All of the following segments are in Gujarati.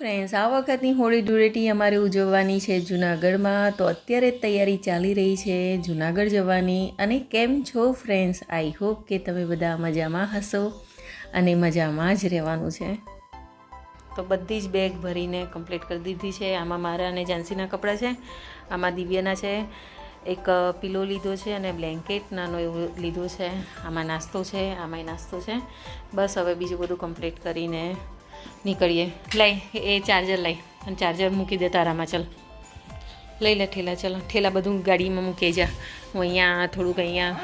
ફ્રેન્ડ્સ, આ વખતની હોળી ધૂળેટી અમારે ઉજવવાની છે જુનાગઢમાં. તો અત્યારે તૈયારી ચાલી રહી છે જુનાગઢ જવાની. અને કેમ છો ફ્રેન્ડ્સ? આઈ હોપ કે તમે બધા મજામાં હશો અને મજામાં જ રહેવાનું છે. તો બધી જ બેગ ભરીને કમ્પ્લીટ કરી દીધી છે. આમાં મારા અને ઝાંસીના કપડાં છે, આમાં દિવ્યાના છે, એક પીલો લીધો છે અને બ્લેન્કેટ નાનો એવો લીધો છે. આમાં નાસ્તો છે, આમાંય નાસ્તો છે. બસ હવે બીજું બધું કમ્પ્લીટ કરીને નીકળીએ. લઈ એ ચાર્જર લઈ અને ચાર્જર મૂકી દે તારામાં ચલ. લઈ લે ઠેલા ચલો. ઠેલા બધું ગાડીમાં મૂકી જા. હું અહીંયા થોડુંક અહીંયા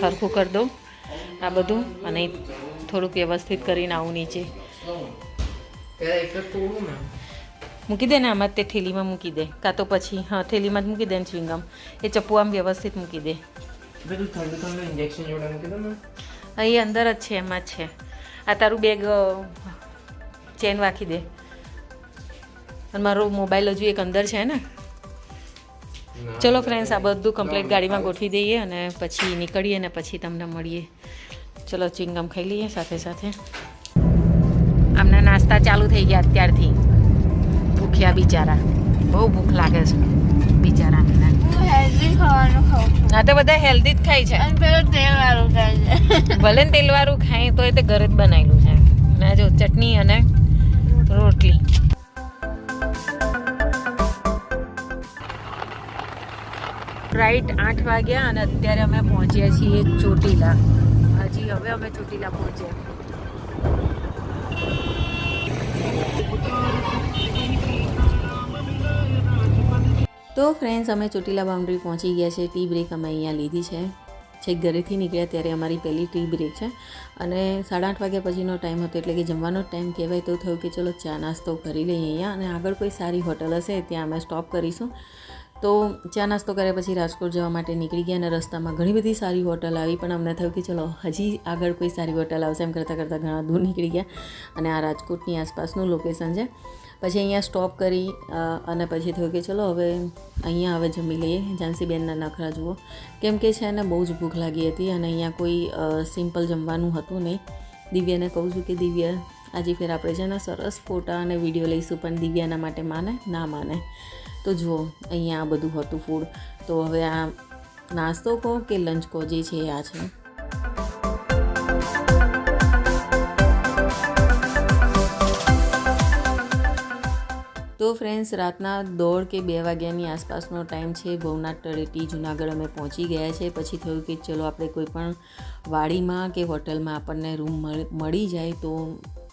સરખું કરી દઉં આ બધું અને થોડુંક વ્યવસ્થિત કરીને આવું નીચે. મૂકી દે ને આમાં તે થેલીમાં મૂકી દે. કાં તો પછી હા થેલીમાં જ મૂકી દે ને ચ્વિંગમ એ ચપ્પુ આમ વ્યવસ્થિત મૂકી દે. અહીં અંદર જ છે એમાં જ છે. આ તારું બેગ ચેન રાખી દે. અને મારો મોબાઈલ હજુ એક અંદર છે ને. ચલો ફ્રેન્ડ્સ આ બધું કમ્પ્લીટ ગાડીમાં ગોઠવી દઈએ અને પછી નીકળીએ ને પછી તમને મળીએ. ચલો ચિંગમ ખાઈ લઈએ સાથે સાથે. આમના નાસ્તા ચાલુ થઈ ગયા અત્યારથી. ભૂખ્યા બિચારા. બહુ ભૂખ લાગે છે બિચારાને હું તો બધા હેલ્ધી જ ખાય છે. ભલે ને તેલવાળું ખાય તો એ તે ઘરે જ બનાવેલું છે. ના જો ચટણી અને રોટલી. રાઈટ આઠ વાગ્યા અને અત્યારે અમે પહોંચ્યા છીએ ચોટીલા. હજી હવે અમે ચોટીલા પહોંચ્યા. તો ફ્રેન્ડ્સ અમે ચોટીલા બાઉન્ડ્રી પહોંચી ગયા છે. ટી બ્રેક અમે અહીંયા લીધી છે. છેક ઘરેથી નીકળ્યા ત્યારે અમારી પહેલી ટી બ્રેક છે. અને સાડા આઠ વાગ્યા પછીનો ટાઈમ હતો એટલે કે જમવાનો ટાઈમ કહેવાય તો થયું કે ચલો ચા નાસ્તો કરી લઈએ અહીંયા. અને આગળ કોઈ સારી હોટલ હશે ત્યાં અમે સ્ટોપ કરીશું. તો ચા નાસ્તો કર્યા પછી રાજકોટ જવા માટે નીકળી ગયા અને રસ્તામાં ઘણી બધી સારી હોટલ આવી, પણ અમને થયું કે ચલો હજી આગળ કોઈ સારી હોટલ આવશે એમ કરતાં કરતાં ઘણા દૂર નીકળી ગયા. અને આ રાજકોટની આસપાસનું લોકેશન છે. પછી અહીંયા સ્ટોપ કરી અને પછી થયું કે ચલો હવે અહીંયા હવે જમી લઈએ. ઝાંસીબેનના નખરા જુઓ. કેમ કે છે એને બહુ જ ભૂખ લાગી હતી અને અહીંયા કોઈ સિમ્પલ જમવાનું હતું નહીં. દિવ્યાને કહું છું કે દિવ્યા, આજે ફેર આપણે છે ને સરસ ફોટા અને વીડિયો લઈશું, પણ દિવ્યાના માટે માને, ના માને? તો જુઓ, અહીંયા આ બધું હતું ફૂડ તો હવે આ નાસ્તો કહો કે લંચ કહો, જે છે આ છે. તો ફ્રેન્ડ્સ રાતના દોઢ કે બે વાગ્યાની આસપાસનો ટાઈમ છે. ભવનાથ તળેટી જુનાગઢ અમે પહોંચી ગયા છે. પછી થયું કે ચલો આપણે કોઈ પણ વાડીમાં કે હોટલમાં આપણને રૂમ મળી જાય તો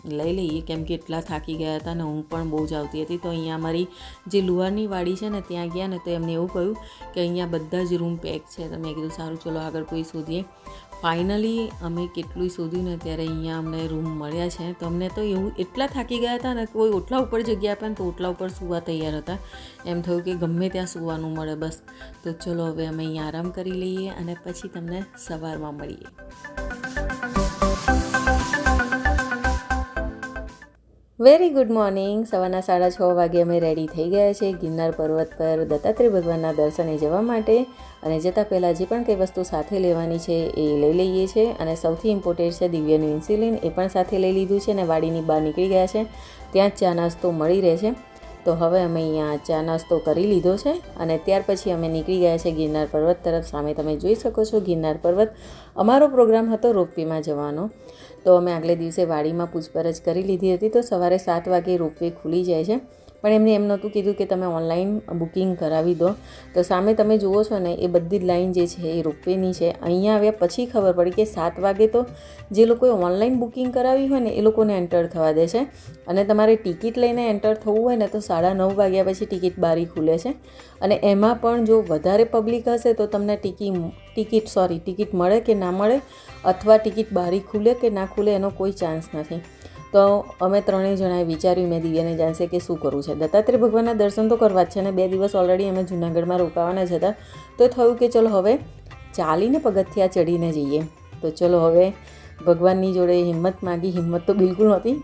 લઈ લઈએ. કેમ કે એટલા થાકી ગયા હતા ને ઊંઘ પણ બહુ જ આવતી હતી. તો અહીંયા અમારી જે લુહારની વાડી છે ને, ત્યાં ગયા ને તો એમને એવું કહ્યું કે અહીંયા બધા જ રૂમ પેક છે. તો મેં કીધું, સારું, ચલો આગળ કોઈ શોધીએ. ફાઇનલી અમે કેટલું શોધ્યું ને ત્યારે અહીંયા અમને રૂમ મળ્યા છે. તો અમને તો એવું એટલા થાકી ગયા હતા ને, કોઈ ઓટલા ઉપર જગ્યા ને તો ઓટલા ઉપર સૂવા તૈયાર હતા. એમ થયું કે ગમે ત્યાં સૂવાનું મળે બસ. તો ચલો હવે અમે અહીંયા આરામ કરી લઈએ અને પછી તમને સવારમાં મળીએ. Very good morning. સવારના સાડા છ વાગે અમે રેડી થઈ ગયા છે ગિરનાર પર્વત પર દત્તાત્રેય ભગવાનના દર્શને જવા માટે અને જતાં પહેલાં જે પણ કંઈ વસ્તુ સાથે લેવાની છે એ લઈ લઈએ છીએ અને સૌથી ઇમ્પોર્ટન્ટ છે દિવ્યનું ઇન્સ્યુલિન એ પણ સાથે લઈ લીધું છે અને વાડીની બહાર નીકળી ગયા છે. ત્યાં જ ચા નાસ્તો મળી રહે છે. તો હવે અમે અહીંયા ચા નાસ્તો કરી લીધો છે અને ત્યાર પછી અમે નીકળી ગયા છે ગિરનાર પર્વત તરફ. સામે તમે જોઈ શકો છો ગિરનાર પર્વત. અમારો પ્રોગ્રામ હતો રોપવેમાં જવાનો. તો અમે આગલે દિવસે વાડીમાં પૂછપરછ કરી લીધી હતી. તો સવારે સાત વાગે રોપવે ખુલી જાય છે. પણ એમને એમ નહોતું કીધું કે તમે ઓનલાઈન બુકિંગ કરાવી દો. તો સામે તમે જુઓ છો ને, એ બધી જ લાઈન જે છે એ રોપવેની છે. અહીંયા આવ્યા પછી ખબર પડી કે સાત વાગે તો જે લોકોએ ઓનલાઈન બુકિંગ કરાવી હોય ને, એ લોકોને એન્ટર થવા દે છે. અને તમારે ટિકિટ લઈને એન્ટર થવું હોય ને, તો સાડા નવ વાગ્યા પછી ટિકિટ બારી ખુલે છે. અને એમાં પણ જો વધારે પબ્લિક હશે તો તમને ટિકિટ ટિકિટ, સોરી, ટિકિટ મળે કે ના મળે, અથવા ટિકિટ બારી ખુલે કે ના ખુલે એનો કોઈ ચાન્સ નથી. તો અમે ત્રણેય જણાએ વિચાર્યું, મેં દિવ્યાને જાણશે કે શું કરવું છે. દત્તાત્રેય ભગવાનના દર્શન તો કરવા જ છે ને, બે દિવસ ઓલરેડી અમે જુનાગઢમાં રોકાવાના જ હતા. તો થયું કે ચલો હવે ચાલીને પગથિયા ચડીને જઈએ. તો ચલો હવે ભગવાનની જોડે હિંમત માગી. હિંમત તો બિલકુલ નહોતી.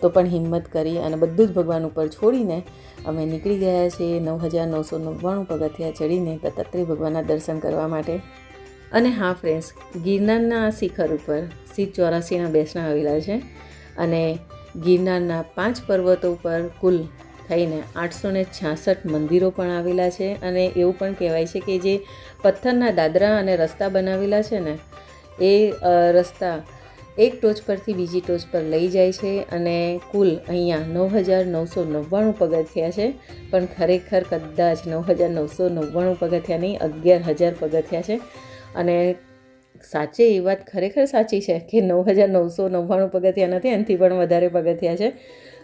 તો પણ હિંમત કરી અને બધું જ ભગવાન ઉપર છોડીને અમે નીકળી ગયા છીએ નવ હજાર નવસો નવ્વાણું પગથિયા ચડીને દત્તાત્રેય ભગવાનના દર્શન કરવા માટે. અને હા ફ્રેન્ડ્સ ગિરનારના શિખર ઉપર સીટ ચોરાસીના બેસણા આવેલા છે અને ગિરનારના પાંચ પર્વતો ઉપર કુલ થઈને આઠસો ને છાસઠ મંદિરો પણ આવેલા છે અને એવું પણ કહેવાય છે કે જે પથ્થરના દાદરા અને રસ્તા બનાવેલા છે ને, એ રસ્તા એક ટોચ પરથી બીજી ટોચ પર લઈ જાય છે અને કુલ અહીંયા નવ હજાર નવસો નવ્વાણું પગથિયા છે. પણ ખરેખર કદાચ નવ હજાર નવસો નવ્વાણું પગથિયા નહીં, અગિયાર હજાર પગથિયા છે. અને સાચે એ વાત ખરેખર સાચી છે કે નવ હજાર નવસો નવ્વાણું પગથિયા નથી, એનાથી પણ વધારે પગથિયા છે.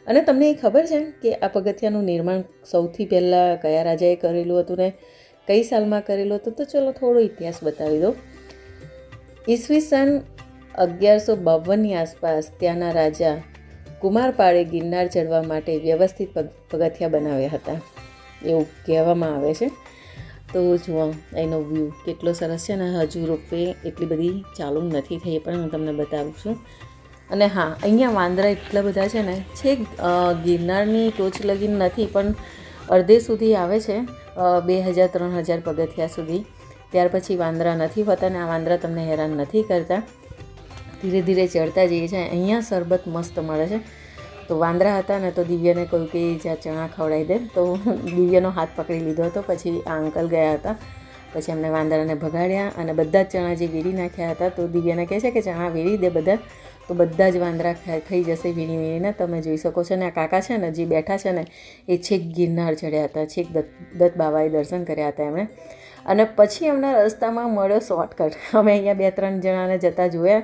અને તમને એ ખબર છે કે આ પગથિયાનું નિર્માણ સૌથી પહેલાં કયા રાજાએ કરેલું હતું ને કઈ સાલમાં કરેલું હતું? તો ચલો થોડો ઇતિહાસ બતાવી દો ઈસવીસન અગિયારસો બાવનની આસપાસ ત્યાંના રાજા કુમારપાળે ગિરનાર ચડવા માટે વ્યવસ્થિત પગ, પગથિયા બનાવ્યા હતા. એવું કહેવામાં આવે છે. તો જુઓ, એનો વ્યૂ કેટલો સરસ છે ને. હજુ રોપવે એટલી બધી ચાલુ નથી થઈ પણ હું તમને બતાવું છું. અને હા, અહીંયા વાંદરા એટલા બધા છે ને છેક ગિરનારની ટોચ લગીન નથી, પણ અડધે સુધી આવે છે બે હજાર, ત્રણ હજાર પગથિયા સુધી. ત્યાર પછી વાંદરા નથી હોતા ને, આ વાંદરા તમને હેરાન નથી કરતા. ધીરે ધીરે ચડતા જઈએ છીએ અહીંયા શરબત મસ્ત મળે છે. તો વાંદરા હતા ને તો દિવ્યાને કહ્યું કે જ્યાં ચણા ખવડાવી દે. તો દિવ્યાનો હાથ પકડી લીધો હતો. પછી આ અંકલ ગયા હતા. પછી એમને વાંદરાને ભગાડ્યા અને બધા જ ચણા જે વેરી નાખ્યા હતા, તો દિવ્યાને કહે છે કે ચણા વેરી દે બધા. તો બધા જ વાંદરા થઈ જશે વીણી વીણીને. તમે જોઈ શકો છો ને આ કાકા છે ને, જે બેઠા છે ને, એ છેક ગિરનાર ચડ્યા હતા. છેક દત્ત દત્ત બાબાએ દર્શન કર્યા હતા એમણે. અને પછી એમના રસ્તામાં મળ્યો શોર્ટકટ અમે અહીંયા બે ત્રણ જણાને જતા જોયા.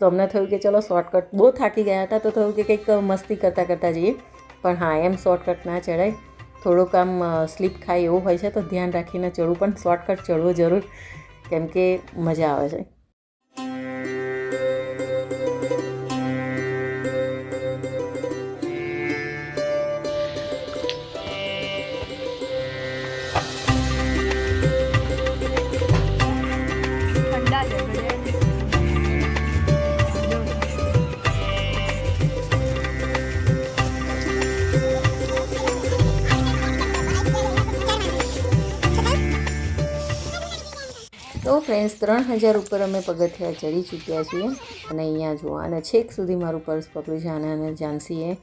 તો અમને થયું કે ચલો શોર્ટકટ બહુ થાકી ગયા હતા, તો થયું કે કંઈક મસ્તી કરતાં કરતાં જઈએ. પણ હા, એમ શોર્ટકટ ના ચડાય. થોડુંક આમ સ્લીપ ખાય એવું હોય છે, તો ધ્યાન રાખીને ચડવું, પણ શોર્ટકટ ચડવું જરૂર, કેમ કે મજા આવે છે. ફ્રેન્ડ્સ, ત્રણ હજાર ઉપર અમે પગથિયા ચડી ચૂક્યા છીએ અને અહીંયા જુઓ, અને છેક સુધી મારું પર્સ પકડ્યું છે અને જાનસીએ.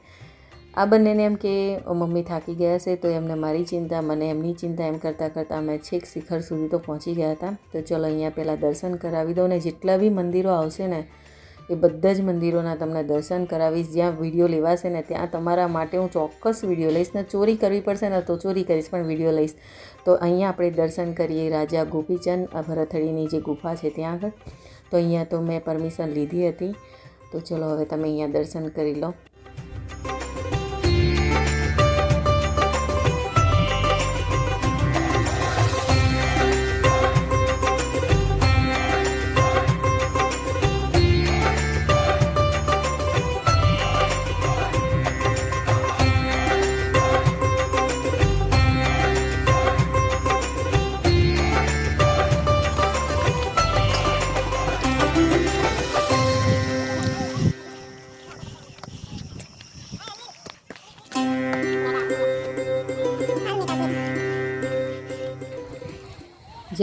આ બંનેને એમ કે મમ્મી થાકી ગયા છે, તો એમને મારી ચિંતા, મને એમની ચિંતા. એમ કરતાં કરતાં અમે છેક શિખર સુધી તો પહોંચી ગયા હતા. તો ચલો અહીંયા પહેલાં દર્શન કરાવી દો ને જેટલા બી મંદિરો આવશે ને એ બધા જ મંદિરોના તમને દર્શન કરાવીશ. જ્યાં વીડિયો લેવાશે ને ત્યાં તમારા માટે હું ચોક્કસ વીડિયો લઈશ ને ચોરી કરવી પડશે ને તો ચોરી કરીશ પણ વીડિયો લઈશ. તો અહીંયા આપણે દર્શન કરીએ રાજા ગોપીચંદ ભરથડીની જે ગુફા છે ત્યાં આગળ. તો અહીંયા તો મેં પરમિશન લીધી હતી. તો ચલો હવે તમે અહીંયા દર્શન કરી લો.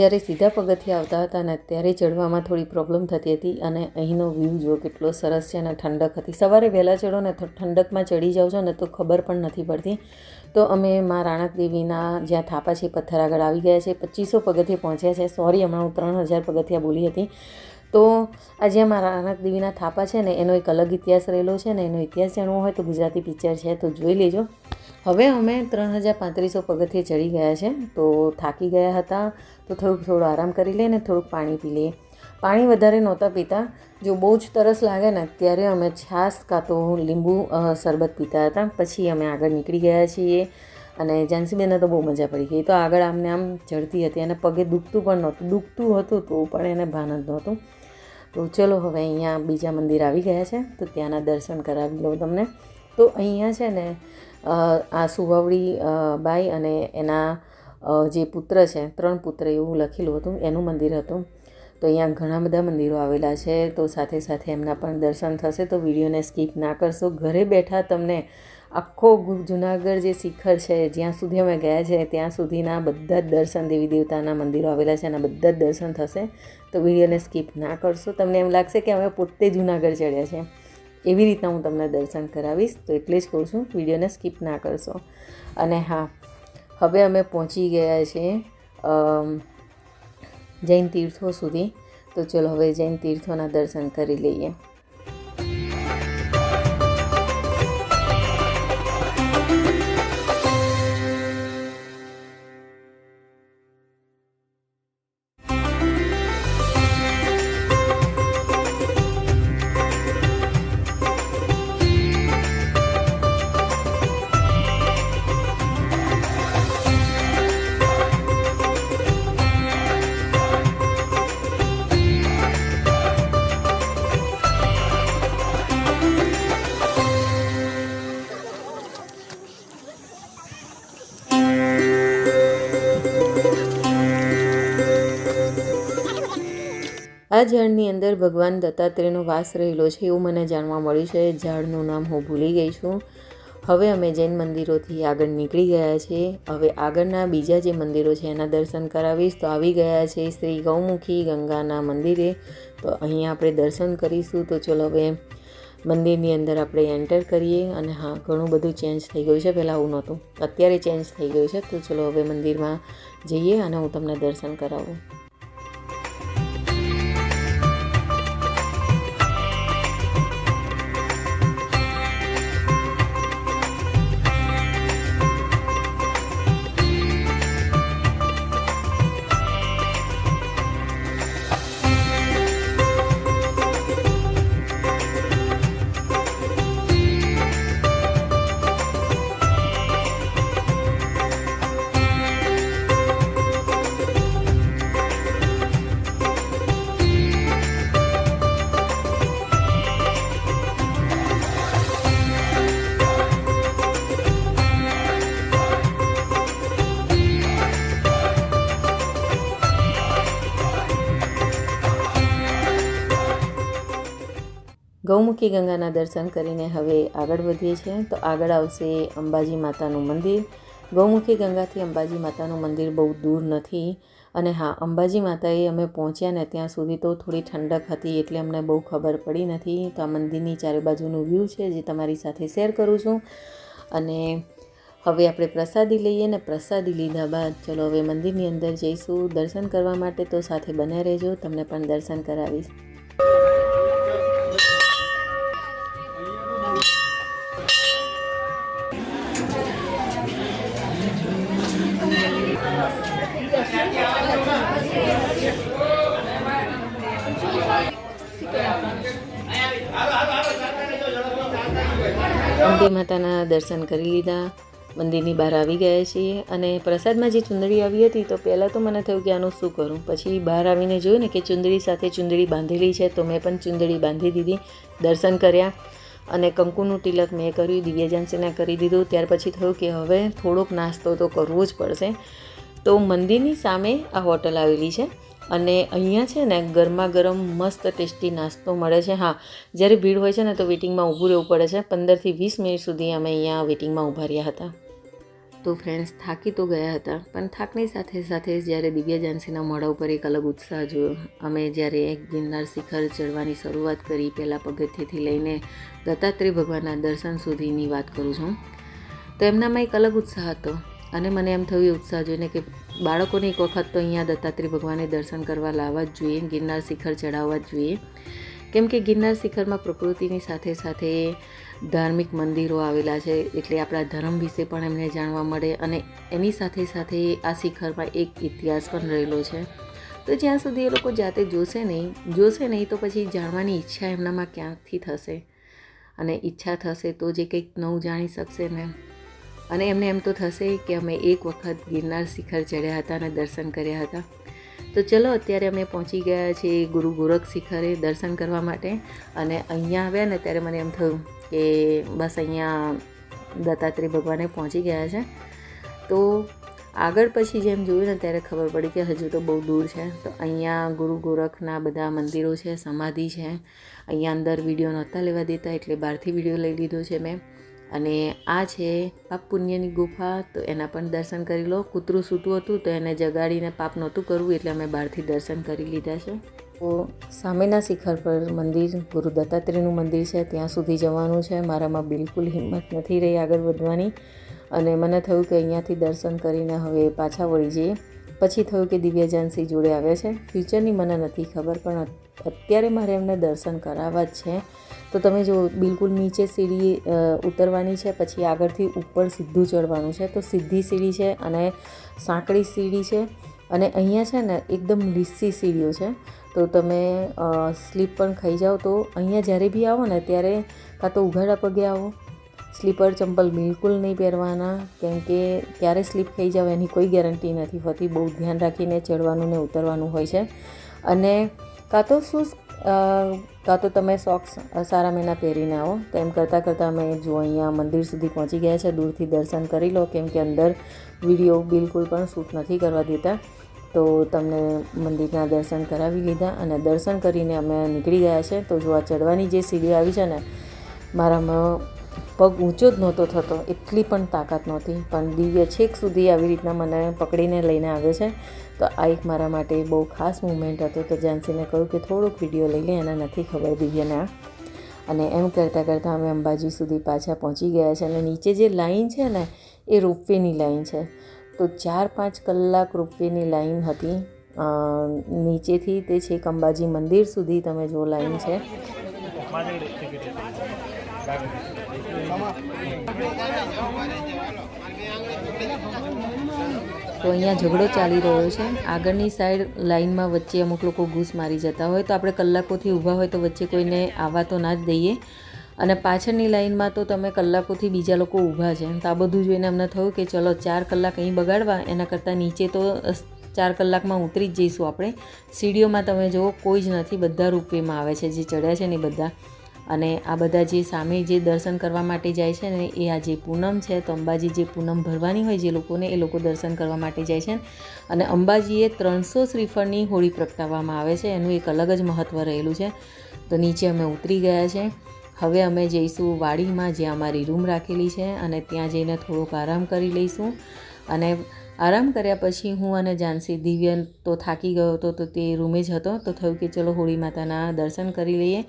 જ્યારે સીધા પગથિયા આવતા હતા ને ત્યારે ચડવામાં થોડી પ્રોબ્લેમ થતી હતી અને અહીંનો વ્યૂ જો કેટલો સરસ છે અને ઠંડક હતી. સવારે વહેલા ચડો ને તો ઠંડકમાં ચડી જાઓ છો ને તો ખબર પણ નથી પડતી. તો અમે મા રાણક દેવીના જ્યાં થાપા છે પથ્થર આગળ આવી ગયા છે. પચીસો પગથિયે પહોંચ્યા છે. સોરી હમણાં હું ત્રણ હજાર પગથિયા બોલી હતી. તો આ જ્યાં મારા રાણક દેવીના થાપા છે ને એનો એક અલગ ઇતિહાસ રહેલો છે ને એનો ઇતિહાસ જાણવો હોય તો ગુજરાતી પિક્ચર છે, તો જોઈ લેજો. હવે અમે ત્રણ હજાર પાંત્રીસો પગથિયે ચડી ગયા છે, તો થાકી ગયા હતા, તો થોડુંક, થોડું આરામ કરી લઈએ ને થોડુંક પાણી પી લઈએ. પાણી વધારે નહોતા પીતા. જો બહુ જ તરસ લાગે ને, ત્યારે અમે છાશ કાં તો લીંબુ શરબત પીતા હતા. પછી અમે આગળ નીકળી ગયા છીએ અને જાનસીબેનને તો બહુ મજા પડી ગઈ. તો આગળ આમને આમ ચડતી હતી અને પગે દુખતું પણ નહોતું. દુખતું હતું તો પણ એને ભાન જ નહોતું. તો ચલો હવે અહીંયા બીજા મંદિર આવી ગયા છે, તો ત્યાંના દર્શન કરાવી લઉં તમને. તો અહીંયા છે ને આ સુવાવડી બાઈ અને એના જે પુત્ર છે, ત્રણ પુત્ર એવું લખેલું હતું, એનું મંદિર હતું. તો અહીંયા ઘણા બધા મંદિરો આવેલા છે, તો સાથે સાથે એમના પણ દર્શન થશે, તો વિડીયોને સ્કીપ ના કરશો. ઘરે બેઠા તમને આખો જુનાગઢ જે શિખર છે, જ્યાં સુધી અમે ગયા છે, ત્યાં સુધીના બધા જ દર્શન દેવી દેવતાના મંદિરો આવેલા છે, એના બધા જ દર્શન થશે. તો વિડીયોને સ્કીપ ના કરશો. તમને એમ લાગશે કે અમે પોતે જુનાગઢ ચડ્યા છે એવી રીતના હું તમને દર્શન કરાવીશ, તો એટલે જ કહું છું, વિડીયોને સ્કીપ ના કરશો. અને હા, હવે અમે પહોંચી ગયા છીએ જૈન તીર્થો સુધી. તો ચલો હવે જૈન તીર્થોના દર્શન કરી લઈએ. આ ઝાડની અંદર ભગવાન દત્તાત્રેયનો વાસ રહેલો છે એવું મને જાણવા મળ્યું છે. ઝાડનું નામ હું ભૂલી ગઈ છું. હવે અમે જૈન મંદિરોથી આગળ નીકળી ગયા છે. હવે આગળના બીજા જે મંદિરો છે એના દર્શન કરાવીશ. તો આવી ગયા છે શ્રી ગૌમુખી ગંગાના મંદિરે. તો અહીંયા આપણે દર્શન કરીશું. તો ચલો હવે મંદિરની અંદર આપણે એન્ટર કરીએ. અને હા, ઘણું બધું ચેન્જ થઈ ગયું છે. પહેલાં આવું નહોતું. અત્યારે ચેન્જ થઈ ગયું છે. તો ચલો હવે મંદિરમાં જઈએ અને હું તમને દર્શન કરાવું. ગૌમુખી ગંગાના દર્શન કરીને હવે આગળ વધીએ છીએ. તો આગળ આવશે અંબાજી માતાનું મંદિર. ગૌમુખી ગંગાથી અંબાજી માતાનું મંદિર બહુ દૂર નથી. અને હા, અંબાજી માતાએ અમે પહોંચ્યા ને ત્યાં સુધી તો થોડી ઠંડક હતી એટલે અમને બહુ ખબર પડી નથી. તો આ મંદિરની ચારે બાજુનું વ્યૂ છે જે તમારી સાથે શેર કરું છું. અને હવે આપણે પ્રસાદી લઈએ ને પ્રસાદી લીધા બાદ ચલો હવે મંદિરની અંદર જઈશું. દર્શન કરવા માટે તો સાથે બને રહેજો. તમને પણ દર્શન કરાવીશ. અંબે માતાના દર્શન કરી લીધા. મંદિરની બહાર આવી ગયા છીએ અને પ્રસાદમાં જે ચુંદડી આવી હતી તો પહેલાં તો મને થયું કે આનું શું કરું? પછી બહાર આવીને જોયું ને કે ચુંદડી સાથે ચુંદડી બાંધેલી છે તો મેં પણ ચુંદડી બાંધી દીધી, દર્શન કર્યા. અને કંકુનું તિલક મેં કર્યું દિવ્યજાંસીને કરી દીધું. ત્યાર પછી થયું કે હવે થોડોક નાસ્તો તો કરવો જ પડશે. તો મંદિરની સામે આ હોટલ આવેલી છે. અને અહીંયા છે ને ગરમા ગરમ મસ્ત, ટેસ્ટી નાસ્તો મળે છે. હા, જ્યારે ભીડ હોય છે ને તો વેટિંગમાં ઊભું રહેવું પડે છે. પંદરથી વીસ મિનિટ સુધી અમે અહીંયા વેટિંગમાં ઊભા રહ્યા હતા. તો ફ્રેન્ડ્સ થાકી તો ગયા હતા, પણ થાકની સાથે સાથે જ્યારે દિવ્યા જાનસીના મોઢા ઉપર એક અલગ ઉત્સાહ જોયો. અમે જ્યારે એક ગિરનાર શિખર ચડવાની શરૂઆત કરી પહેલાં પગથિયેથી લઈને દત્તાત્રેય ભગવાનના દર્શન સુધીની વાત કરું છું. તો એમનામાં એક અલગ ઉત્સાહ હતો અને મને એમ થયું ઉત્સાહ જોઈને કે બાળકોને એક વખત તો અહીંયા દત્તાત્રેય ભગવાને દર્શન કરવા લાવવા જ જોઈએ, ગિરનાર શિખર ચડાવવા જ જોઈએ. કેમ કે ગિરનાર શિખરમાં પ્રકૃતિની સાથે સાથે ધાર્મિક મંદિરો આવેલા છે, એટલે આપણા ધર્મ વિશે પણ એમને જાણવા મળે અને એની સાથે સાથે આ શિખરમાં એક ઇતિહાસ પણ રહેલો છે. તો જ્યાં સુધી એ લોકો જાતે જોશે નહીં જોશે નહીં તો પછી જાણવાની ઈચ્છા એમનામાં ક્યાંથી થશે? અને ઈચ્છા થશે તો જે કંઈક નવું જાણી શકશે ને? અને એમને એમ તો થશે કે અમે એક વખત ગિરનાર શિખર ચડ્યા હતા અને દર્શન કર્યા હતા. તો ચલો, અત્યારે અમે પહોંચી ગયા છીએ ગુરુ ગોરખ શિખરે દર્શન કરવા માટે અને અહીંયા આવ્યા ને ત્યારે મને એમ થયું કે બસ અહીંયા દત્તાત્રેય ભગવાને પહોંચી ગયા છે. તો આગળ પછી જેમ જોયું ને ત્યારે ખબર પડી કે હજુ તો બહુ દૂર છે. તો અહીંયા ગુરુ ગોરખના બધા મંદિરો છે, સમાધિ છે. અહીંયા અંદર વીડિયો નહોતા લેવા દેતા એટલે બહારથી વીડિયો લઈ લીધો છે મેં. અને આ છે પાપ પુણ્યની ગુફા, તો એના પણ દર્શન કરી લો. કૂતરું સૂતું હતું તો એને જગાડીને પાપ નહોતું કરવું, એટલે અમે બહારથી દર્શન કરી લીધા છે. તો સામેના શિખર પર મંદિર, ગુરુ દત્તાત્રેયનું મંદિર છે, ત્યાં સુધી જવાનું છે. મારામાં બિલકુલ હિંમત નથી રહી આગળ વધવાની. અને મને થયું કે અહીંયાથી દર્શન કરીને હવે પાછા વળી જઈએ. પછી થયું કે દિવ્યાજાનસિંહ જોડે આવ્યા છે. ફ્યુચરની મને નથી ખબર, પણ અત્યારે મારે એમને દર્શન કરાવવા જ છે. તો તમે જો બિલકુલ નીચે સીડી ઉતરવાની છે, પછી આગળથી ઉપર સીધું ચડવાનું છે. તો સીધી સીડી છે અને સાંકડી સીડી છે. અને અહીંયા છે ને એકદમ લીસી સીડીઓ છે. તો તમે સ્લીપ પણ ખાઈ જાઓ. તો અહીંયા જ્યારે બી આવો ને, ત્યારે કાં તો ઉઘાડા પગે આવો. સ્લીપર ચંપલ બિલકુલ નહીં પહેરવાના, કેમ કે ક્યારે સ્લીપ થઈ જાવ એની કોઈ ગેરંટી નથી હોતી. બહુ ધ્યાન રાખીને ચડવાનું ને ઉતરવાનું હોય છે. અને કાં તો શૂઝ કાં તો તમે સોક્સ સારા મહિના પહેરીને આવો. તો એમ કરતાં કરતાં અમે જો અહીંયા મંદિર સુધી પહોંચી ગયા છે. દૂરથી દર્શન કરી લો, કેમ કે અંદર વીડિયો બિલકુલ પણ શૂટ નથી કરવા દેતા. તો તમને મંદિરના દર્શન કરાવી લીધા અને દર્શન કરીને અમે નીકળી ગયા છે. તો જો આ ચડવાની જે સીડી આવી છે ને, મારામાં પગ ઊંચો જ નહોતો થતો, એટલી પણ તાકાત નહોતી. પણ દિવ્ય છેક સુધી આવી રીતના મને પકડીને લઈને આવ્યો છે. તો આ એક મારા માટે બહુ ખાસ મુમેન્ટ હતો તો જાનસીને કહ્યું કે થોડોક વીડિયો લઈ લે, એને નથી ખબર દિવ્યને. આ અને એમ કરતાં કરતાં અમે અંબાજી સુધી પાછા પહોંચી ગયા છે અને નીચે જે લાઈન છે ને, એ રોપવેની લાઈન છે. તો ચાર પાંચ કલાક રોપવેની લાઈન હતી. નીચેથી તે છેક અંબાજી મંદિર સુધી તમે જો લાઈન છે. તો અહીંયા ઝઘડો ચાલી રહ્યો છે. આગળની સાઈડ લાઇનમાં વચ્ચે અમુક લોકો ઘૂસ મારી જતા હોય. તો આપણે કલાકોથી ઊભા હોય તો વચ્ચે કોઈને આવવા તો ના જ દઈએ. અને પાછળની લાઇનમાં તો તમે કલાકોથી બીજા લોકો ઊભા છે. તો આ બધું જોઈને અમને થયું કે ચલો ચાર કલાક અહીં બગાડવા. એના કરતાં નીચે તો ચાર કલાકમાં ઉતરી જ જઈશું આપણે. સીડીઓમાં તમે જુઓ કોઈ જ નથી. બધા રૂપવેમાં આવે છે. જે ચડ્યા છે ને બધા. અને આ બધા જે સામે જે દર્શન કરવા માટે જાય છે ને, એ આ જે પૂનમ છે, તો અંબાજી જે પૂનમ ભરવાની હોય જે લોકોને, એ લોકો દર્શન કરવા માટે જાય છે. અને અંબાજીએ ત્રણસો શ્રીફળની હોળી પ્રગટાવવામાં આવે છે. એનું એક અલગ જ મહત્ત્વ રહેલું છે. તો નીચે અમે ઉતરી ગયા છે. હવે અમે જઈશું વાડીમાં, જ્યાં અમારી રૂમ રાખેલી છે અને ત્યાં જઈને થોડોક આરામ કરી લઈશું. અને આરામ કર્યા પછી હું અને જાનસી દિવ્ય તો થાકી ગયો હતો, તો તે રૂમે જ હતો. તો થયું કે ચલો હોળી માતાના દર્શન કરી લઈએ.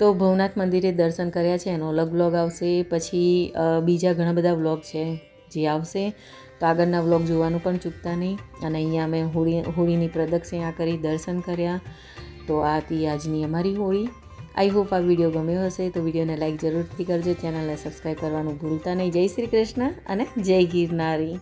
તો ભવનાથ મંદિરે દર્શન કર્યા છે, એનો અલગ વ્લોગ આવશે. પછી બીજા ઘણા બધા વ્લોગ છે જે આવશે. તો આગળના વ્લોગ જોવાનું પણ ચૂકતા નહીં. અને અહીંયા અમે હોળી, હોળીની પ્રદક્ષિણા કરી દર્શન કર્યા. તો આ હતી આજની અમારી હોળી. આઈ હોપ આ વીડિયો ગમ્યો હશે. તો વિડીયોને લાઇક જરૂરથી કરજો. ચેનલને સબસ્ક્રાઈબ કરવાનું ભૂલતા નહીં. જય શ્રી કૃષ્ણ અને જય ગિરનારી.